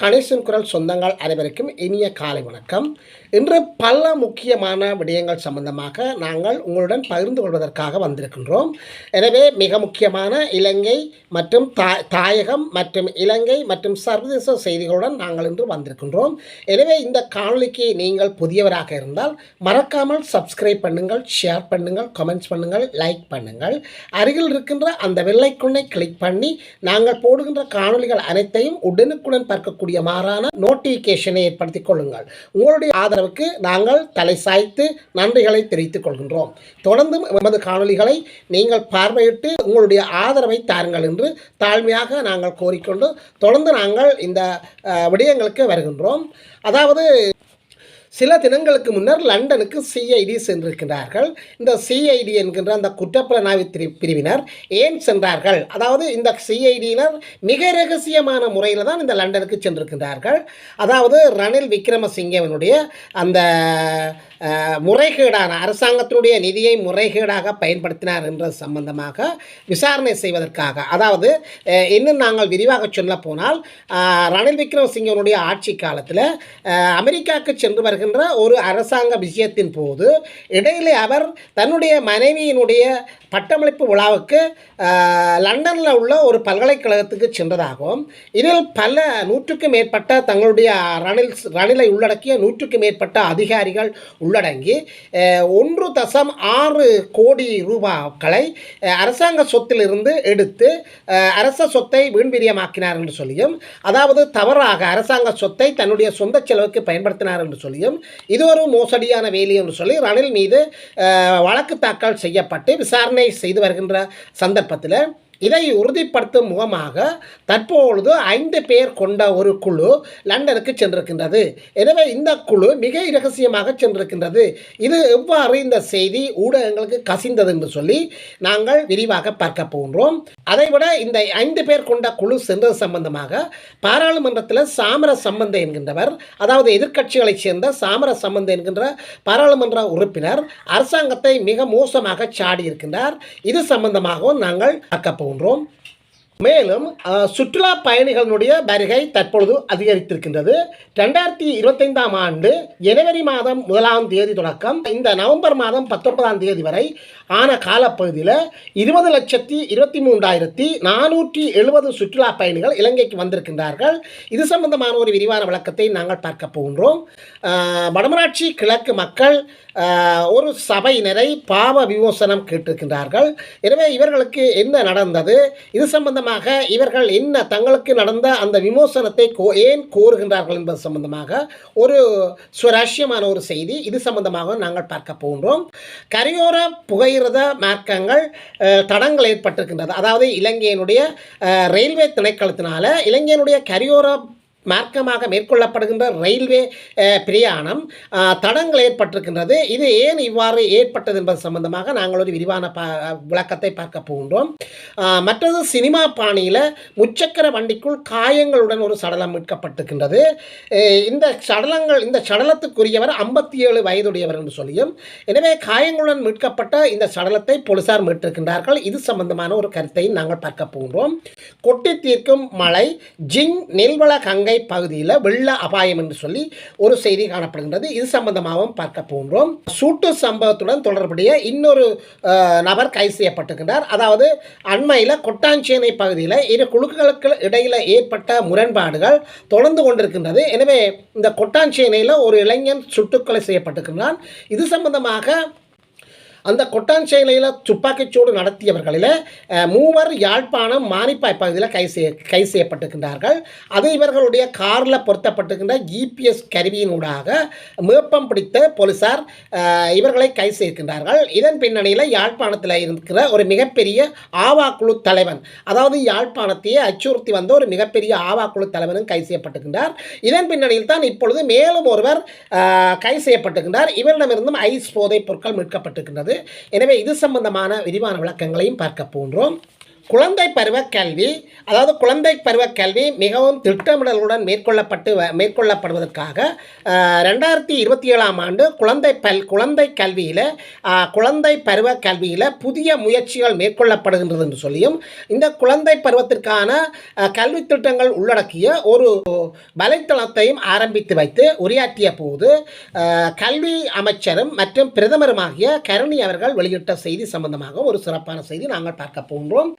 கணேசன் குரல் சொந்தங்கள் அனைவருக்கும் இனிய காலை வணக்கம். இன்று பல முக்கியமான விடயங்கள் சம்பந்தமாக நாங்கள் உங்களுடன் பகிர்ந்து கொள்வதற்காக வந்திருக்கின்றோம். எனவே மிக முக்கியமான இலங்கை மற்றும் தா தாயகம் மற்றும் இலங்கை மற்றும் சர்வதேச செய்திகளுடன் நாங்கள் இன்று வந்திருக்கின்றோம். எனவே இந்த காணொளிக்கு நீங்கள் புதியவராக இருந்தால் மறக்காமல் சப்ஸ்கிரைப் பண்ணுங்கள் ஷேர் பண்ணுங்கள் கமெண்ட்ஸ் பண்ணுங்கள் லைக் பண்ணுங்கள். அருகில் இருக்கின்ற அந்த வெள்ளைக்குண்ணை கிளிக் பண்ணி நாங்கள் போடுகின்ற காணொளிகள் அனைத்தையும் உடனுக்குடன் பார்க்கக்கூடிய மாறான நோட்டிஃபிகேஷனை ஏற்படுத்திக் கொள்ளுங்கள். உங்களுடைய ஆதரவுக்கு நாங்கள் தலை சாய்த்து நன்றிகளை தெரிவித்துக் கொள்கின்றோம். தொடர்ந்து எமது காணொளிகளை நீங்கள் பார்வையிட்டு உங்களுடைய ஆதரவை தாருங்கள் என்று தாழ்மையாக நாங்கள் கோரிக்கொண்டு தொடர்ந்து நாங்கள் இந்த விடயங்களுக்கு வருகின்றோம். அதாவது சில தினங்களுக்கு முன்னர் லண்டனுக்கு சிஐடி சென்றிருக்கிறார்கள் இந்த சிஐடி என்கின்ற அந்த குற்றப்புலனாய்வு பிரிவினர் ஏன் சென்றார்கள்? அதாவது இந்த சிஐடியினர் மிக ரகசியமான முறையில் தான் இந்த லண்டனுக்கு சென்றிருக்கிறார்கள் அதாவது ரணில் விக்ரமசிங்கவனுடைய அந்த முறைகேடான அரசாங்கத்தினுடைய நிதியை முறைகேடாக பயன்படுத்தினார் என்ற சம்பந்தமாக விசாரணை செய்வதற்காக. அதாவது இன்னும் நாங்கள் விரிவாக சொல்ல போனால் ரணில் விக்ரமசிங்கனுடைய ஆட்சி காலத்தில் அமெரிக்காவுக்கு சென்று வருகின்ற ஒரு அரசாங்க விஷயத்தின் போது இடையிலே அவர் தன்னுடைய மனைவியினுடைய பட்டமளிப்பு விழாவுக்கு லண்டனில் உள்ள ஒரு பல்கலைக்கழகத்துக்கு சென்றதாகவும் இதில் பல நூற்றுக்கும் மேற்பட்ட தங்களுடைய ரணில் ரணிலை உள்ளடக்கிய நூற்றுக்கும் மேற்பட்ட அதிகாரிகள் உள்ளடங்கி ஒன்று தசம் ஆறு கோடி ரூபாக்களை அரசாங்க சொத்திலிருந்து எடுத்து அரச சொத்தை வீண்விரியமாக்கினார் என்று சொல்லியும் அதாவது தவறாக அரசாங்க சொத்தை தன்னுடைய சொந்த செலவுக்கு பயன்படுத்தினார் என்று சொல்லியும் இது ஒரு மோசடியான வேலி என்று சொல்லி ரணில் மீது வழக்கு தாக்கல் செய்யப்பட்டு விசாரணை செய்து வருகின்ற சந்தர்ப்பத்தில் இதை உறுதிப்படுத்தும் முகமாக தற்பொழுது ஐந்து பேர் கொண்ட ஒரு குழு லண்டனுக்கு சென்றிருக்கின்றது. எனவே இந்த குழு மிக இரகசியமாக சென்றிருக்கின்றது. இது எவ்வாறு இந்த செய்தி ஊடகங்களுக்கு கசிந்தது என்று சொல்லி நாங்கள் விரிவாக பார்க்க போகின்றோம். அதைவிட இந்த ஐந்து பேர் கொண்ட குழு சென்றது சம்பந்தமாக பாராளுமன்றத்தில் சாமர சம்பந்த என்கின்றவர் அதாவது எதிர்க்கட்சிகளைச் சேர்ந்த சாமர சம்பந்த என்கின்ற பாராளுமன்ற உறுப்பினர் அரசாங்கத்தை மிக மோசமாக சாடியிருக்கின்றார். இது சம்பந்தமாகவும் நாங்கள் பார்க்க போகின்றோம். மேலும் சுற்றுலா பயணிகளுடைய வருகை தற்பொழுது அதிகரித்திருக்கின்றது. ரெண்டாயிரத்தி இருபத்தைந்தாம் ஆண்டு ஜனவரி மாதம் முதலாம் தேதி தொடக்கம். இந்த நவம்பர் மாதம் பத்தொன்பதாம் தேதி வரை ஆன காலப்பகுதியில் இருபது லட்சத்தி இருபத்தி மூன்றாயிரத்தி நானூற்றி எழுபது சுற்றுலா பயணிகள் இலங்கைக்கு வந்திருக்கின்றார்கள். இது சம்பந்தமான ஒரு விரிவான விளக்கத்தை நாங்கள் பார்க்க போகின்றோம். வடமராட்சி கிழக்கு மக்கள் ஒரு சபையினரை பாவ விமோசனம் கேட்டிருக்கின்றார்கள். எனவே இவர்களுக்கு என்ன நடந்தது? இது சம்பந்தமாக இவர்கள் என்ன தங்களுக்கு நடந்த அந்த விமோசனத்தை கோ ஏன் கோருகின்றார்கள் என்பது சம்பந்தமாக ஒரு சுவாரஸ்யமான ஒரு செய்தி. இது சம்பந்தமாக நாங்கள் பார்க்க போகின்றோம். கரையோர புகையிரத மார்க்கங்கள் தடங்கள் ஏற்பட்டிருக்கின்றது. அதாவது இலங்கையினுடைய ரயில்வே திணைக்களத்தினால இலங்கையினுடைய கரையோர மார்க்கமாக மேற்கொள்ளப்படுகின்ற ரயில்வே பிரயாணம் தடங்கள் ஏற்பட்டிருக்கின்றது. இது ஏன் இவ்வாறு ஏற்பட்டது என்பது சம்பந்தமாக நாங்கள் ஒரு விரிவான பா விளக்கத்தை பார்க்க போகின்றோம். மற்றது சினிமா பாணியில் முச்சக்கர வண்டிக்குள் காயங்களுடன் ஒரு சடலம் மீட்கப்பட்டிருக்கின்றது. இந்த சடலங்கள் இந்த சடலத்துக்குரியவர் ஐம்பத்தி ஏழு வயதுடையவர் என்று சொல்லியும் எனவே காயங்களுடன் மீட்கப்பட்ட இந்த சடலத்தை போலீசார் மீட்டிருக்கின்றார்கள். இது சம்பந்தமான ஒரு கருத்தையும் நாங்கள் பார்க்க போகின்றோம். கொட்டி தீர்க்கும் மலை ஜிங் நெல்வள கங்கை பகுதியில் வெள்ள அபாயம் என்று சொல்லி ஒரு செய்தி காணப்படுகின்றது. இது சம்பந்தமாகவும் பார்க்க போன்றோம் சூட்டு சம்பவத்துடன் தொடர்புடைய இன்னொரு நபர் கைது செய்யப்பட்டிருக்கிறார் அதாவது அண்மையில் கொட்டாஞ்சேனை பகுதியில் இரு குழுக்களுக்கு இடையில் ஏற்பட்ட முரண்பாடுகள் தொடர்ந்து கொண்டிருக்கின்றது. எனவே இந்த கொட்டாஞ்சேனையில் ஒரு இளைஞன் சுட்டுக்கொலை செய்யப்பட்டிருக்கிறான் இது சம்பந்தமாக அந்த கொட்டான் சேலையில் துப்பாக்கிச்சூடு நடத்தியவர்களில் மூவர் யாழ்ப்பாணம் மானிப்பாய் பகுதியில் கை செய்ய கை செய்யப்பட்டிருக்கின்றார்கள். அது இவர்களுடைய காரில் பொருத்தப்பட்டிருக்கின்ற ஜிபிஎஸ் கருவியினூடாக மேப்பம் பிடித்த போலீசார் இவர்களை கை செய்திருக்கின்றார்கள். இதன் பின்னணியில் யாழ்ப்பாணத்தில் இருக்கிற ஒரு மிகப்பெரிய ஆவா குழு தலைவன் அதாவது யாழ்ப்பாணத்தையே அச்சுறுத்தி வந்த ஒரு மிகப்பெரிய ஆவா குழு தலைவனும் கை செய்யப்பட்டிருக்கின்றார். இதன் பின்னணியில் தான் இப்பொழுது மேலும் ஒருவர் கை செய்யப்பட்டிருக்கின்றார். இவரிடமிருந்தும் ஐஸ் போதைப் பொருட்கள் மீட்கப்பட்டிருக்கின்றது. எனவே இது சம்பந்தமான விரிவான விளக்கங்களையும் பார்க்க போன்றோம் குழந்தை பருவ கல்வி அதாவது குழந்தை பருவ கல்வி மிகவும் திட்டமிடலுடன் மேற்கொள்ளப்பட்டு வ- மேற்கொள்ளப்படுவதற்காக ரெண்டாயிரத்தி இருபத்தி ஏழாம் ஆண்டு குழந்தை பல் குழந்தை கல்வியில் குழந்தை பருவ கல்வியில் புதிய முயற்சிகள் மேற்கொள்ளப்படுகின்றது என்று சொல்லியும் இந்த குழந்தை பருவத்திற்கான கல்வி திட்டங்கள் உள்ளடக்கிய ஒரு வலைத்தளத்தையும் ஆரம்பித்து வைத்து உரையாற்றிய போது கல்வி அமைச்சரும் மற்றும் பிரதமருமாகிய கருணி அவர்கள் வெளியிட்ட செய்தி சம்பந்தமாக ஒரு சிறப்பான செய்தி நாங்கள் பார்க்க போகின்றோம்.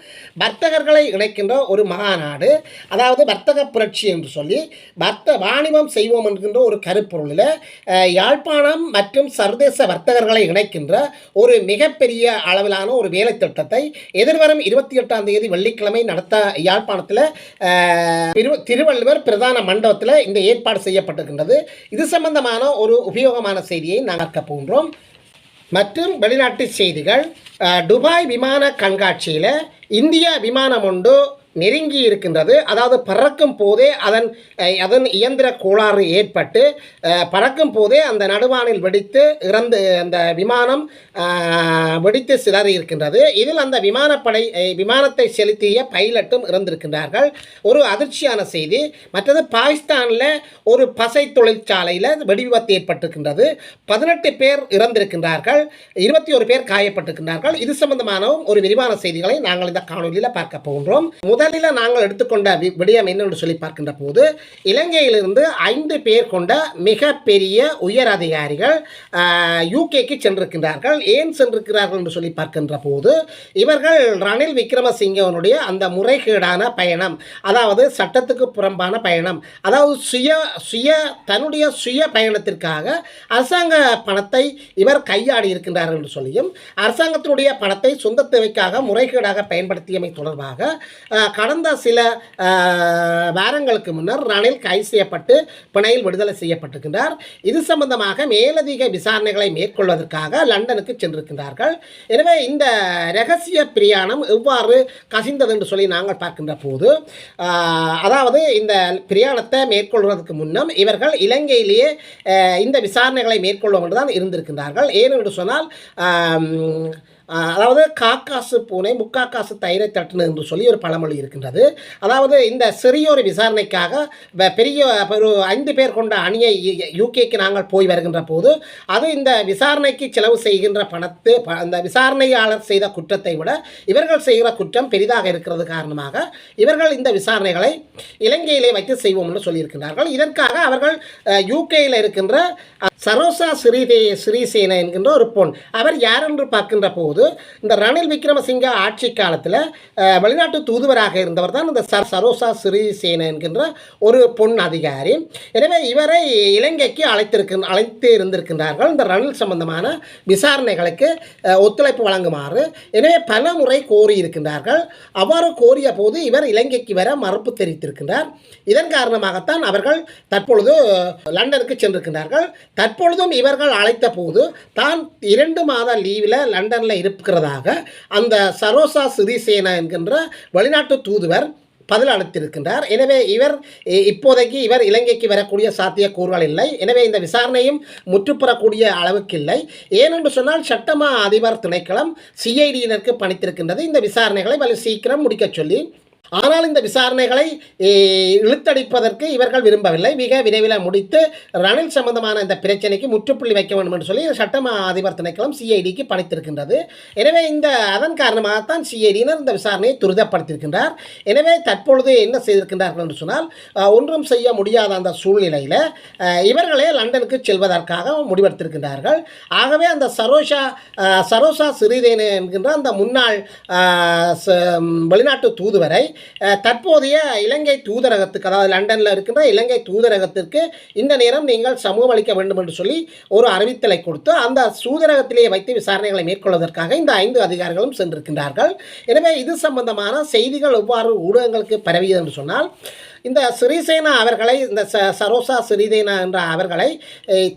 வர்த்தகர்களை இணைக்கின்ற ஒரு மாநாடு அதாவது வர்த்தக புரட்சி என்று சொல்லி வர்த்த வாணிபம் செய்வோம் என்கின்ற ஒரு கருப்பொருளில் யாழ்ப்பாணம் மற்றும் சர்வதேச வர்த்தகர்களை இணைக்கின்ற ஒரு மிகப்பெரிய அளவிலான ஒரு வேலை திட்டத்தை எதிர்வரும் இருபத்தி எட்டாம் தேதி வெள்ளிக்கிழமை நடத்த யாழ்ப்பாணத்தில் திருவள்ளுவர் பிரதான மண்டபத்தில் இந்த ஏற்பாடு செய்யப்பட்டிருக்கின்றது. இது சம்பந்தமான ஒரு உபயோகமான செய்தியை நாங்கள் பார்க்க போகின்றோம். மற்றும் வெளிநாட்டு செய்திகள் துபாய் விமான கண்காட்சியில் இந்திய விமானம் ஒன்று நெருங்கி இருக்கின்றது. அதாவது பறக்கும் போதே அதன் அதன் இயந்திர கோளாறு ஏற்பட்டு பறக்கும் போதே அந்த நடுவானில் வெடித்து இறந்து அந்த விமானம் வெடித்து சிதறி இருக்கின்றது. இதில் அந்த விமானப்படை விமானத்தை செலுத்திய பைலட்டும் இறந்திருக்கின்றார்கள். ஒரு அதிர்ச்சியான செய்தி. மற்றது பாகிஸ்தானில் ஒரு பசை தொழிற்சாலையில் வெடிவிபத்து ஏற்பட்டிருக்கின்றது. பதினெட்டு பேர் இறந்திருக்கின்றார்கள். இருபத்தி ஒரு பேர் காயப்பட்டிருக்கின்றார்கள். இது சம்பந்தமான ஒரு விரிவான செய்திகளை நாங்கள் இந்த காணொலியில் பார்க்க போகின்றோம். முதலில் நாங்கள் எடுத்துக்கொண்ட வி- விடயம் என்னென்று சொல்லி பார்க்கின்ற போது இலங்கையிலிருந்து ஐந்து பேர் கொண்ட மிகப்பெரிய உயர் அதிகாரிகள் யூகேக்கு சென்றிருக்கின்றார்கள். ஏன் சென்றிருக்கிறார்கள் என்று சொல்லி பார்க்கின்ற போது இவர்கள் ரணில் விக்ரமசிங்கவனுடைய அந்த முறைகேடான பயணம் அதாவது சட்டத்துக்கு புறம்பான பயணம் அதாவது சுய சுய தன்னுடைய சுய பயணத்திற்காக அரசாங்க பணத்தை இவர் கையாடி இருக்கின்றார்கள் என்று சொல்லியும் அரசாங்கத்தினுடைய பணத்தை சொந்த தேவைக்காக முறைகேடாக பயன்படுத்தியமை தொடர்பாக கடந்த சில வாரங்களுக்கு முன்னர் ரணில் கைது செய்யப்பட்டு பிணையில் விடுதலை செய்யப்பட்டிருக்கின்றார். இது சம்பந்தமாக மேலதிக விசாரணைகளை மேற்கொள்வதற்காக லண்டனுக்கு சென்றிருக்கின்றார்கள். எனவே இந்த ரகசிய பிரயாணம் எவ்வாறு கசிந்தது என்று சொல்லி நாங்கள் பார்க்கின்ற போது அதாவது இந்த பிரயாணத்தை மேற்கொள்வதற்கு முன்னம் இவர்கள் இலங்கையிலேயே இந்த விசாரணைகளை மேற்கொள்வோம் என்று இருந்திருக்கின்றார்கள். ஏன் என்று சொன்னால் அதாவது காக்காசு பூனை முக்காக்காசு தயிரை தட்டுனு என்று சொல்லி ஒரு பழமொழி இருக்கின்றது. அதாவது இந்த சிறியோர் விசாரணைக்காக வ- பெரிய ஒரு ஐந்து பேர் கொண்ட அணியை யூகேக்கு நாங்கள் போய் வருகின்ற போது அது இந்த விசாரணைக்கு செலவு செய்கின்ற பணத்து ப- அந்த விசாரணையாளர் செய்த குற்றத்தை விட இவர்கள் செய்கிற குற்றம் பெரிதாக இருக்கிறது காரணமாக இவர்கள் இந்த விசாரணைகளை இலங்கையிலே வைத்து செய்வோம் என்று சொல்லியிருக்கிறார்கள் இதற்காக அவர்கள் யூகேயில் இருக்கின்ற சரோசா ஸ்ரீதே ஸ்ரீசேன என்கின்ற ஒரு பொன் அவர் யார் என்று பார்க்கின்ற போது இந்த ரணில் விக்ரமசிங்க ஆட்சி காலத்தில் வெளிநாட்டு தூதுவராக இருந்தவர் தான் இந்த சர் சரோசா ஸ்ரீசேன என்கின்ற ஒரு பொன் அதிகாரி. எனவே இவரை இலங்கைக்கு அழைத்திருக்க அழைத்து இருந்திருக்கின்றார்கள். இந்த ரணில் சம்பந்தமான விசாரணைகளுக்கு ஒத்துழைப்பு வழங்குமாறு. எனவே பல முறை கோரியிருக்கின்றார்கள் அவ்வாறு கோரிய போது இவர் இலங்கைக்கு வர மறுப்பு தெரிவித்திருக்கின்றார். இதன் காரணமாகத்தான் அவர்கள் தற்பொழுது லண்டனுக்கு சென்றிருக்கின்றார்கள். தற்பொழுதும் இவர்கள் அழைத்த போது தான் இரண்டு மாத லீவில் லண்டனில் இருக்கிறதாக அந்த சரோசா சிறிசேனா என்கின்ற வெளிநாட்டு தூதுவர் பதில் அளித்திருக்கின்றார். எனவே இவர் இப்போதைக்கு இவர் இலங்கைக்கு வரக்கூடிய சாத்தியக்கூறுகள் இல்லை. எனவே இந்த விசாரணையும் முற்றுப்பெறக்கூடிய அளவுக்கு இல்லை. ஏனென்று சொன்னால் சட்டமா அதிபர் திணைக்களம் சிஐடியினருக்கு பணித்திருக்கின்றது. இந்த விசாரணைகளை வலு சீக்கிரம் முடிக்கச் சொல்லி ஆனால் இந்த விசாரணைகளை இழுத்தடிப்பதற்கு இவர்கள் விரும்பவில்லை. மிக விரைவில் முடித்து ரணில் சம்பந்தமான இந்த பிரச்சனைக்கு முற்றுப்புள்ளி வைக்க வேண்டும் என்று சொல்லி சட்டமா அதிபர் திணைக்களம் சிஐடிக்கு பணித்திருக்கின்றது எனவே இந்த அதன் காரணமாகத்தான் சிஐடியினர் இந்த விசாரணையை துரிதப்படுத்தியிருக்கின்றார். எனவே தற்பொழுது என்ன செய்திருக்கின்றார்கள் என்று சொன்னால் ஒன்றும் செய்ய முடியாத அந்த சூழ்நிலையில் இவர்களே லண்டனுக்கு செல்வதற்காக முடிவெடுத்திருக்கின்றார்கள். ஆகவே அந்த சரோஷா சரோசா சிறிதேனு என்கின்ற அந்த முன்னாள் ச- வெளிநாட்டு தூதுவரை தற்போதைய இலங்கை தூதரகத்துக்கு அதாவது லண்டனில் இருக்கின்ற இலங்கை தூதரகத்திற்கு இந்த நேரம் நீங்கள் சமூகம் அளிக்க வேண்டும் என்று சொல்லி ஒரு அறிவித்தலை கொடுத்து அந்த தூதரகத்திலேயே வைத்து விசாரணைகளை மேற்கொள்வதற்காக இந்த ஐந்து அதிகாரிகளும் சென்றிருக்கின்றார்கள். எனவே இது சம்பந்தமான செய்திகள் எவ்வாறு ஊடகங்களுக்கு பரவியது என்று சொன்னால் இந்த சிறிசேனா அவர்களை இந்த ச சரோசா சிறிதேனா என்ற அவர்களை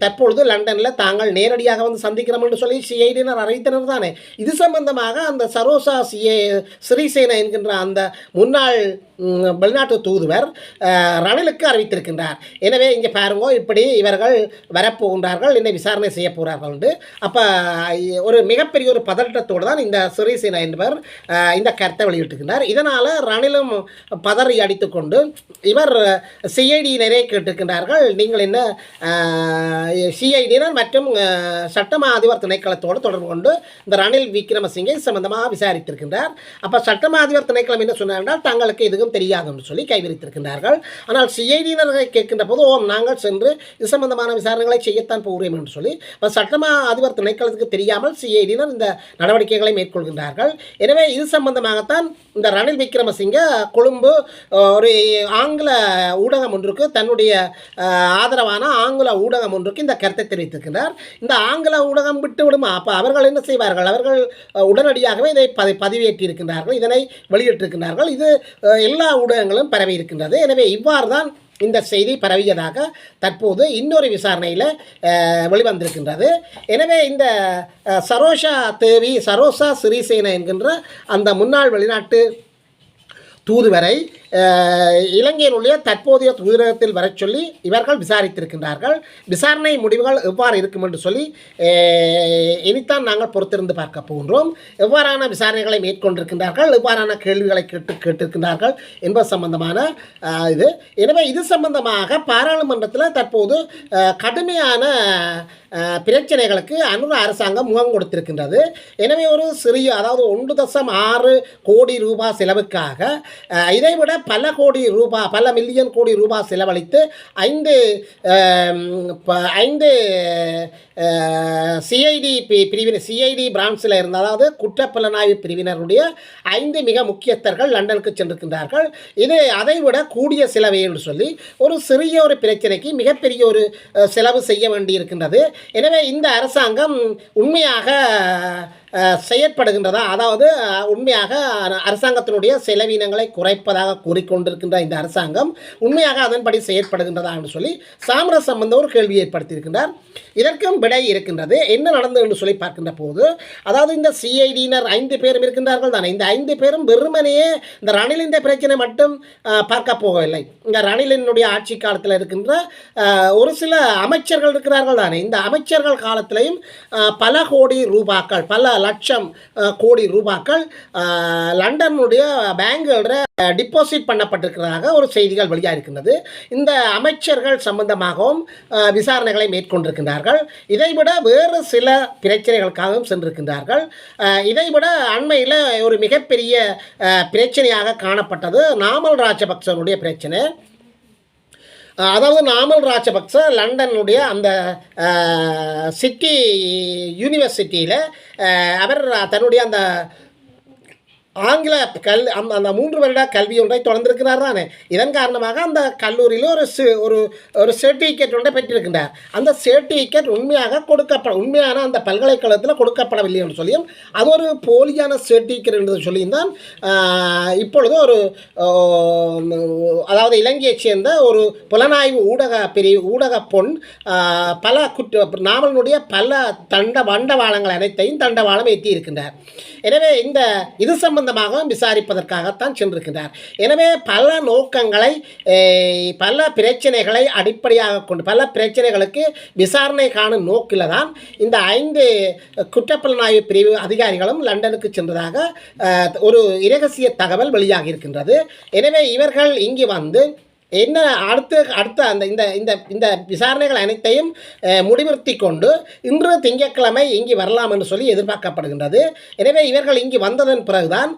தற்பொழுது லண்டனில் தாங்கள் நேரடியாக வந்து சந்திக்கிறோம் என்று சொல்லி சிஐடியினர் அறிவித்தனர் தானே. இது சம்பந்தமாக அந்த சரோசா சிஏ சிறிசேனா என்கின்ற அந்த முன்னாள் வெளிநாட்டு தூதுவர் ரணிலுக்கு அறிவித்திருக்கின்றார். எனவே இங்கே பாருங்க இப்படி இவர்கள் வரப்போகின்றார்கள் என்னை விசாரணை செய்ய போகிறார்கள் என்று. அப்போ ஒரு மிகப்பெரிய ஒரு பதட்டத்தோடு தான் இந்த சிறிசேனா என்பவர் இந்த கருத்தை வெளியிட்டிருக்கின்றார். இதனால் ரணிலும் பதறி அடித்துக்கொண்டு இவர் சிஐடியினரே கேட்டிருக்கின்றார்கள். நீங்கள் என்ன சிஐடியினர் மற்றும் சட்டமா அதிபர் திணைக்களத்தோடு தொடர்பு கொண்டு இந்த ரணில் விக்ரமசிங்கை சம்பந்தமாக விசாரித்திருக்கின்றார். அப்போ சட்டமா அதிபர் திணைக்களம் என்ன சொன்னார் என்றால் தங்களுக்கு எதுவும் தெரியாது என்று சொல்லி கைவிரித்திருக்கின்றார்கள். ஆனால் சிஐடியினர்களை கேட்கின்ற போது ஓம் நாங்கள் சென்று இது சம்பந்தமான விசாரணைகளை செய்யத்தான் போகிறோம் என்று சொல்லி இப்போ சட்டமா அதிபர் திணைக்களத்துக்கு தெரியாமல் சிஐடியினர் இந்த நடவடிக்கைகளை மேற்கொள்கின்றார்கள். எனவே இது சம்பந்தமாகத்தான் இந்த ரணில் விக்ரமசிங்க கொழும்பு ஒரு ஆங்கில ஊடகம் ஒன்றுக்கு தன்னுடைய ஆதரவான ஆங்கில ஊடகம் ஒன்றுக்கு இந்த கருத்தை தெரிவித்திருக்கிறார் இந்த ஆங்கில ஊடகம் விட்டு விடுமா? அப்போ அவர்கள் என்ன செய்வார்கள்? அவர்கள் உடனடியாகவே இதை பதி பதிவேற்றியிருக்கின்றார்கள். இதனை வெளியிட்டிருக்கிறார்கள் இது எல்லா ஊடகங்களும் பரவி இருக்கின்றது. எனவே இவ்வாறு தான் இந்த செய்தி பரவியதாக தற்போது இன்னொரு விசாரணையில் வெளிவந்திருக்கின்றது. எனவே இந்த சரோஷா தேவி சரோசா சிறிசேன என்கின்ற அந்த முன்னாள் வெளிநாட்டு தூதுவரை இலங்கையினுடைய தற்போதைய தூதரகத்தில் வரச் சொல்லி இவர்கள் விசாரித்திருக்கின்றார்கள். விசாரணை முடிவுகள் எவ்வாறு இருக்கும் என்று சொல்லி இனித்தான் நாங்கள் பொறுத்திருந்து பார்க்க போகின்றோம். எவ்வாறான விசாரணைகளை மேற்கொண்டிருக்கின்றார்கள்? எவ்வாறான கேள்விகளை கேட்டு கேட்டிருக்கின்றார்கள் என்பது சம்பந்தமான இது. எனவே இது சம்பந்தமாக பாராளுமன்றத்தில் தற்போது கடுமையான பிரச்சனைகளுக்கு அனுர அரசாங்கம் முகம் கொடுத்திருக்கின்றது. எனவே ஒரு சிறிய அதாவது ஒன்று தசம் ஆறு கோடி ரூபாய் செலவுக்காக இதைவிட பல கோடி ரூபாய் பல மில்லியன் கோடி ரூபாய் செலவழித்து ஐந்து ப- ஐந்து சிஐடி பிரிவினர் சிஐடி பிரான்ச்சில் இருந்த அதாவது குற்றப்புலனாய்வு பிரிவினருடைய ஐந்து மிக முக்கியஸ்தர்கள் லண்டனுக்கு சென்றிருக்கின்றார்கள். இது அதைவிட கூடிய செலவை என்று சொல்லி ஒரு சிறிய ஒரு பிரச்சனைக்கு மிகப்பெரிய ஒரு செலவு செய்ய வேண்டியிருக்கின்றது. எனவே இந்த அரசாங்கம் உண்மையாக செயற்படுகின்றதா? அதாவது உண்மையாக அரசாங்கத்தினுடைய செலவினங்களை குறைப்பதாக கூறிக்கொண்டிருக்கின்ற இந்த அரசாங்கம் உண்மையாக அதன்படி செயற்படுகின்றதா என்று சொல்லி சாமர சம்பந்த ஒரு கேள்வி ஏற்படுத்தியிருக்கின்றார். இதற்கும் விடை இருக்கின்றது. என்ன நடந்தது என்று சொல்லி பார்க்கின்ற போது அதாவது இந்த சிஐடியினர் ஐந்து பேரும் இருக்கின்றார்கள் தானே. இந்த ஐந்து பேரும் வெறுமனையே இந்த ரணிலின் பிரச்சனை மட்டும் பார்க்க போகவில்லை. இந்த ரணிலினுடைய ஆட்சி காலத்தில் இருக்கின்ற ஒரு சில அமைச்சர்கள் இருக்கிறார்கள் தானே. இந்த அமைச்சர்கள் காலத்திலையும் பல கோடி ரூபாக்கள் பல லட்சம் கோடி ரூபாக்கள் லண்டனுடைய பேங்குகள டிபாசிட் பண்ணப்பட்டிருக்கிறதாக ஒரு செய்திகள் வெளியாக இருக்கின்றது இந்த அமைச்சர்கள் சம்பந்தமாகவும் விசாரணைகளை மேற்கொண்டிருக்கின்றார்கள். இதைவிட வேறு சில பிரச்சனைகளுக்காகவும் சென்றிருக்கின்றார்கள். இதைவிட அண்மையில் ஒரு மிகப்பெரிய பிரச்சனையாக காணப்பட்டது நாமல் ராஜபக்சனுடைய பிரச்சனை. அதாவது நாமல் ராஜபக்ச லண்டனுடைய அந்த சிட்டி யூனிவர்சிட்டியில் அவர் தன்னுடைய அந்த ஆங்கில கல் அந்த அந்த மூன்று வருட கல்வி ஒன்றை தொடர்ந்திருக்கிறார் தானே. இதன் காரணமாக அந்த கல்லூரியில் ஒரு சு ஒரு ஒரு சர்டிஃபிகேட் ஒன்றை பெற்றிருக்கின்றார். அந்த சர்டிஃபிகேட் உண்மையாக கொடுக்கப்பட உண்மையான அந்த பல்கலைக்கழகத்தில் கொடுக்கப்படவில்லை என்று சொல்லியும் அது ஒரு போலியான சர்டிஃபிகேட் என்று சொல்லியும் தான் இப்பொழுது ஒரு அதாவது இலங்கையைச் சேர்ந்த ஒரு புலனாய்வு ஊடக பிரிவு ஊடக பொன் பல குற்ற நாவலினுடைய பல தண்ட வண்டவாளங்கள் அனைத்தையும் தண்டவாளம் ஏற்றி இருக்கின்றார் எனவே இந்த இது சம்பந்தமாகவும் விசாரிப்பதற்காகத்தான் சென்றிருக்கின்றார். எனவே பல நோக்கங்களை பல பிரச்சனைகளை அடிப்படையாக கொண்டு பல பிரச்சனைகளுக்கு விசாரணை காணும் நோக்கில் தான் இந்த ஐந்து குற்றப்புலனாய்வு பிரிவு அதிகாரிகளும் லண்டனுக்கு சென்றதாக ஒரு இரகசிய தகவல் வெளியாகி இருக்கின்றது எனவே இவர்கள் இங்கு வந்து என்ன அடுத்து அடுத்த அந்த இந்த இந்த இந்த விசாரணைகள் அனைத்தையும் அஹ், முடிவுறுத்தி கொண்டு இன்று திங்கட்கிழமை இங்கு வரலாம் என்று சொல்லி எதிர்பார்க்கப்படுகின்றது. எனவே இவர்கள் இங்கு வந்ததன் பிறகுதான்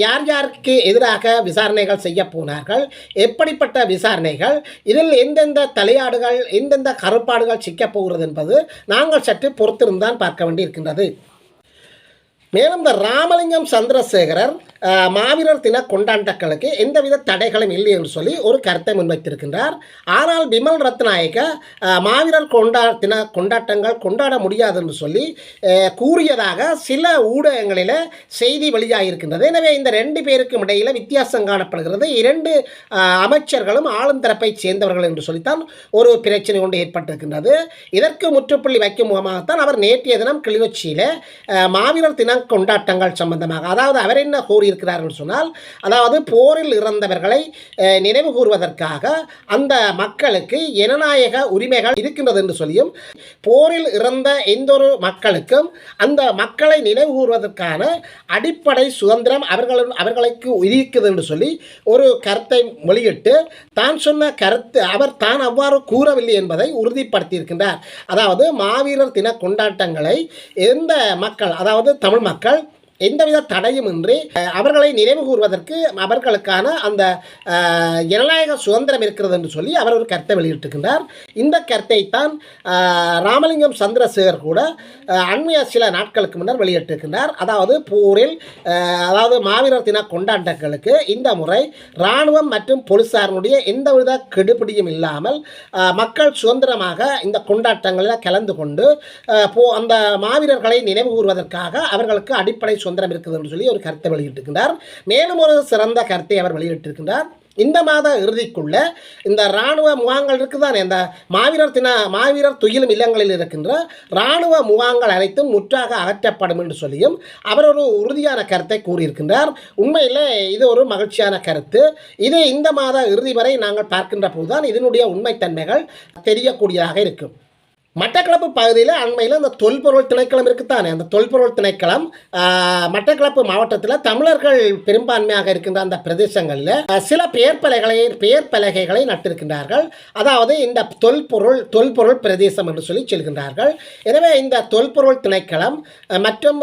யார் யாருக்கு எதிராக விசாரணைகள் செய்ய போனார்கள் எப்படிப்பட்ட விசாரணைகள் இதில் எந்தெந்த தலையாடுகள் எந்தெந்த கருப்பாடுகள் சிக்கப் போகிறது என்பது நாங்கள் சற்று பொறுத்திருந்தான் பார்க்க வேண்டியிருக்கின்றது. மேலும் இந்த ராமலிங்கம் சந்திரசேகரர் மாவீரர் தின கொண்டாட்டங்களுக்கு எந்தவித தடைகளும் இல்லை என்று சொல்லி ஒரு கருத்தை முன்வைத்திருக்கின்றார். ஆனால் பிமல் ரத்நாயக்க மாவீரர் கொண்டா தின கொண்டாட்டங்கள் கொண்டாட முடியாது என்று சொல்லி கூறியதாக சில ஊடகங்களில் செய்தி வெளியாகியிருக்கின்றது. எனவே இந்த ரெண்டு பேருக்கும் இடையில் வித்தியாசம் காணப்படுகிறது. இரண்டு அமைச்சர்களும் ஆளும் தரப்பைச் சேர்ந்தவர்கள் என்று சொல்லித்தான் ஒரு பிரச்சனை கொண்டு ஏற்பட்டிருக்கின்றது. இதற்கு முற்றுப்புள்ளி வைக்கும் முகமாகத்தான் அவர் நேற்றைய தினம் கிளிநொச்சியில் மாவீரர் தின கொண்டாட்டங்கள் சம்பந்தமாக அதாவது அவர் என்ன கூறி என்று சொன்னால் அதாவது போரில் இறந்தவர்களை நினைவு கூறுவதற்காக அந்த மக்களுக்கு ஜனநாயக உரிமைகள் இருக்கின்றது என்று சொல்லியும் போரில் இறந்த எந்த ஒரு மக்களுக்கும் அந்த மக்களை நினைவு கூறுவதற்கான அடிப்படை சுதந்திரம் அவர்கள் அவர்களுக்கு இருக்குது என்று சொல்லி ஒரு கருத்தை வெளியிட்டு தான் சொன்ன கருத்து அவர் தான் அவ்வாறு கூறவில்லை என்பதை உறுதிப்படுத்தியிருக்கின்றார். அதாவது மாவீரர் தின கொண்டாட்டங்களை எந்த மக்கள் அதாவது தமிழ் மக்கள் எந்தவித தடையுமின்றி அவர்களை நினைவு கூறுவதற்கு அவர்களுக்கான அந்த ஜனநாயக சுதந்திரம் இருக்கிறது என்று சொல்லி அவர் ஒரு கருத்தை வெளியிட்டிருக்கின்றார். இந்த கருத்தை தான் ராமலிங்கம் சந்திரசேகர் கூட அண்மைய சில நாட்களுக்கு முன்னர் வெளியிட்டிருக்கின்றார். அதாவது போரில் அதாவது மாவீரர் தின கொண்டாட்டங்களுக்கு இந்த முறை இராணுவம் மற்றும் போலீசாரினுடைய எந்தவித கெடுபிடியும் இல்லாமல் மக்கள் சுதந்திரமாக இந்த கொண்டாட்டங்களில் கலந்து கொண்டு போ அந்த மாவீரர்களை நினைவு கூறுவதற்காக அவர்களுக்கு அடிப்படை சுதந்திரம் இருக்குது என்று சொல்லி ஒரு கருத்தை வெளியிட்டிருக்கின்றார். மேலும் ஒரு சிறந்த கருத்தை அவர் வெளியிட்டிருக்கின்றார். இந்த மாத இறுதிக்குள்ள இந்த இராணுவ முகாங்கள் இருக்குதானே இந்த மாவீரர் தின மாவீரர் துயிலும் இல்லங்களில் இருக்கின்ற இராணுவ முகாங்கள் அனைத்தும் முற்றாக அகற்றப்படும் என்று சொல்லியும் அவர் ஒரு உறுதியான கருத்தை கூறியிருக்கின்றார். உண்மையில் இது ஒரு மகிழ்ச்சியான கருத்து. இது இந்த மாத இறுதி வரை நாங்கள் பார்க்கின்ற போதுதான் இதனுடைய உண்மைத்தன்மைகள் தெரியக்கூடியதாக இருக்கும். மட்டக்களப்பு பகுதியில் அண்மையில் அந்த தொல்பொருள் திணைக்களம் இருக்குத்தானே அந்த தொல்பொருள் திணைக்களம் மட்டக்களப்பு மாவட்டத்தில் தமிழர்கள் பெரும்பான்மையாக இருக்கின்ற அந்த பிரதேசங்களில் சில பெயர் பலகைகளை பெயர் பலகைகளை நட்டிருக்கின்றார்கள். அதாவது இந்த தொல்பொருள் தொல்பொருள் பிரதேசம் என்று சொல்லி சொல்கின்றார்கள். எனவே இந்த தொல்பொருள் திணைக்களம் மற்றும்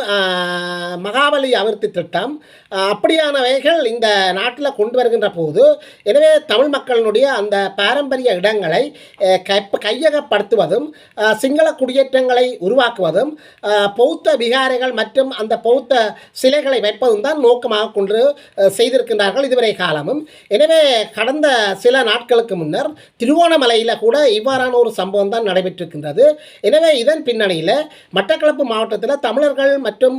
மகாபலி அபிவிருத்தி திட்டம் அப்படியானவைகள் இந்த நாட்டில் கொண்டு வருகின்ற போது எனவே தமிழ் மக்களினுடைய அந்த பாரம்பரிய இடங்களை கைப்ப கையகப்படுத்துவதும் சிங்கள குடியேற்றங்களை உருவாக்குவதும் பௌத்த விகாரைகள் மற்றும் அந்த பௌத்த சிலைகளை வைப்பதும் தான் நோக்கமாக கொண்டு செய்திருக்கின்றார்கள் இதுவரை காலமும். எனவே கடந்த சில நாட்களுக்கு முன்னர் திருவோணமலையில் கூட இவ்வாறான ஒரு சம்பவம் தான் நடைபெற்றிருக்கின்றது. எனவே இதன் பின்னணியில் மட்டக்களப்பு மாவட்டத்தில் தமிழர்கள் மற்றும்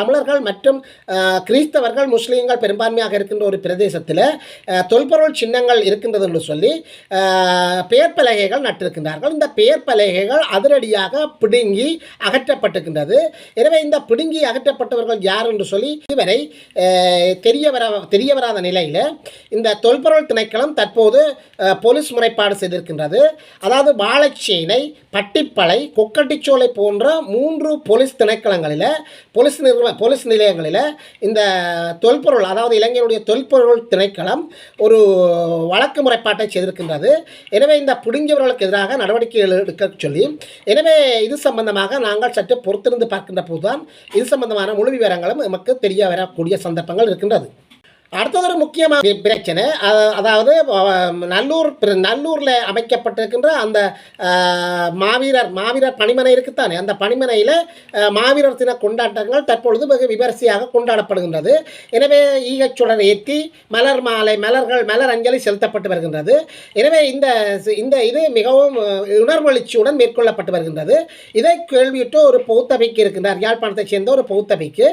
தமிழர்கள் மற்றும் கிறிஸ்தவர்கள் முஸ்லீம்கள் பெரும்பான்மையாக இருக்கின்ற ஒரு பிரதேசத்தில் தொல்பொருள் சின்னங்கள் இருக்கின்றது என்று சொல்லி பெயர் பலகைகள் நட்டிருக்கின்றார்கள். இந்த பெயர் பலகைகள் அதிரடியாக பிடுங்கி அகற்றப்பட்டிருக்கின்றது. எனவே இந்த பிடுங்கி அகற்றப்பட்டவர்கள் யார் என்று சொல்லி இதுவரை தெரிய வர தெரிய வராத நிலையில் இந்த தொல்பொருள் திணைக்களம் தற்போது போலீஸ் முறைப்பாடு செய்திருக்கின்றது. அதாவது வாழைச்சேனை பட்டிப்பளை கொக்கட்டிச்சோலை போன்ற மூன்று போலீஸ் திணைக்களங்களில் போலீஸ் நிறுவ போலீஸ் நிலையங்களில் இந்த தொல்பொருள் அதாவது இளைஞருடைய தொல்பொருள் திணைக்களம் ஒரு வழக்கு முறைப்பாட்டை செய்திருக்கின்றது. எனவே இந்த பிடுங்கியவர்களுக்கு எதிராக நடவடிக்கைகள் எடுக்க சொல்லி எனவே இது சம்பந்தமாக நாங்கள் சற்று பொறுத்திருந்து பார்க்கின்ற போதுதான் இது சம்பந்தமான முழு விவரங்களும் நமக்கு தெரிய வரக்கூடிய சந்தர்ப்பங்கள் இருக்கின்றது. அடுத்தது ஒரு முக்கியமான பிரச்சனை. அதாவது நல்லூர் நல்லூரில் அமைக்கப்பட்டிருக்கின்ற அந்த மாவீரர் மாவீரர் பணிமனை இருக்குத்தானே? அந்த பணிமனையில் மாவீரர் தின கொண்டாட்டங்கள் தற்பொழுது வெகு விமரிசையாக கொண்டாடப்படுகின்றது. எனவே ஈகச்சுடர் ஏற்றி மலர் மாலை மலர்கள் மலர் அஞ்சலி செலுத்தப்பட்டு வருகின்றது. எனவே இந்த இந்த இது மிகவும் உணர்வளிச்சியுடன் உணர்வெழுச்சியுடன் மேற்கொள்ளப்பட்டு வருகின்றது. இதை கேள்வியிட்டு ஒரு பௌத்தபிக்கு இருக்கின்றார். யாழ்ப்பாணத்தைச் சேர்ந்த ஒரு பௌத்தபிக்கு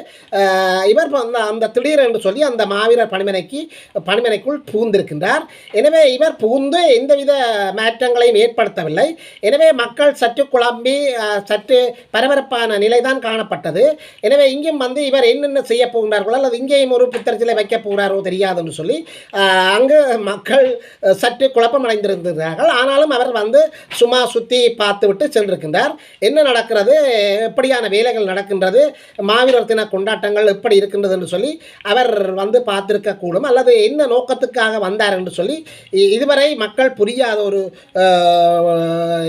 இவர் அந்த அந்த திடீர் என்று சொல்லி அந்த மாவீரர் பணிமனைக்கு பணிமனைக்குள் புகுந்திருக்கின்றார் எனவே இவர் புகுந்து எந்தவித மாற்றங்களையும் ஏற்படுத்தவில்லை. எனவே மக்கள் சற்று குழம்பி சற்று பரபரப்பான நிலைதான் காணப்பட்டது. எனவே இங்கும் வந்து இவர் என்னென்ன செய்ய போகிறார்களோ அல்லது இங்கேயும் ஒரு புத்தரச்சிலை வைக்க போகிறாரோ தெரியாதுன்னு சொல்லி அங்கு மக்கள் சற்று குழப்பமடைந்திருந்தார்கள். ஆனாலும் அவர் வந்து சும்மா சுற்றி பார்த்துவிட்டு சென்றிருக்கின்றார். என்ன நடக்கிறது? எப்படியான வேலைகள் நடக்கின்றது? மாவீரர் தின கொண்டாட்டங்கள் எப்படி இருக்கின்றது என்று சொல்லி அவர் வந்து பார்த்து பார்த்திருக்கக்கூடும் அல்லது என்ன நோக்கத்துக்காக வந்தார் என்று சொல்லி இதுவரை மக்கள் புரியாத ஒரு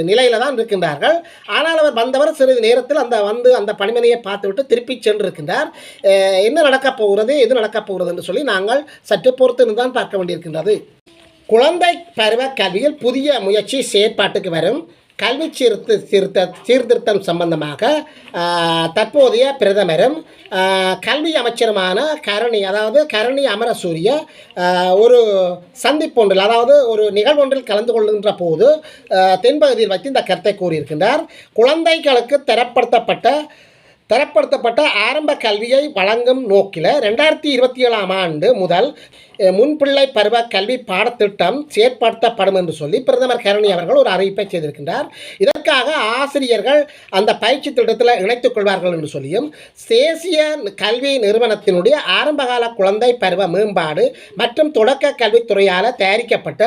நிலையில் தான் இருக்கின்றார்கள். ஆனால் அவர் வந்தவர் சிறிது நேரத்தில் அந்த வந்து அந்த பணிமனையை பார்த்துவிட்டு திருப்பி சென்றிருக்கின்றார். என்ன நடக்கப் போகிறது எது நடக்கப் போகிறது என்று சொல்லி நாங்கள் சற்று பொறுத்து தான் பார்க்க வேண்டியிருக்கின்றது. குழந்தை பருவ கல்வியில் புதிய முயற்சி செயற்பாட்டுக்கு வரும். கல்வி சீர்த்து சீர்த்த சீர்திருத்தம் சம்பந்தமாக தற்போதைய பிரதமரும் கல்வி அமைச்சருமான கரணி அதாவது கரணி அமரசூரிய ஒரு ஒரு சந்திப்பொன்றில் அதாவது ஒரு நிகழ்வொன்றில் கலந்து கொள்கின்ற போது தென்பகுதியில் வைத்து இந்த கருத்தை கூறியிருக்கின்றார். குழந்தைகளுக்கு தரப்படுத்தப்பட்ட தரப்படுத்தப்பட்ட ஆரம்ப கல்வியை வழங்கும் நோக்கில் ரெண்டாயிரத்தி இருபத்தி ஏழாம் ஆண்டு முதல் முன்பிள்ளை பருவ கல்வி பாடத்திட்டம் செயற்படுத்தப்படும் என்று சொல்லி பிரதமர் கருணி அவர்கள் ஒரு அறிவிப்பை செய்திருக்கின்றார். இதற்காக ஆசிரியர்கள் அந்த பயிற்சி திட்டத்தில் இணைத்துக் கொள்வார்கள் என்று சொல்லியும் தேசிய கல்வி நிறுவனத்தினுடைய ஆரம்பகால குழந்தை பருவ மேம்பாடு மற்றும் தொடக்க கல்வித்துறையால் தயாரிக்கப்பட்ட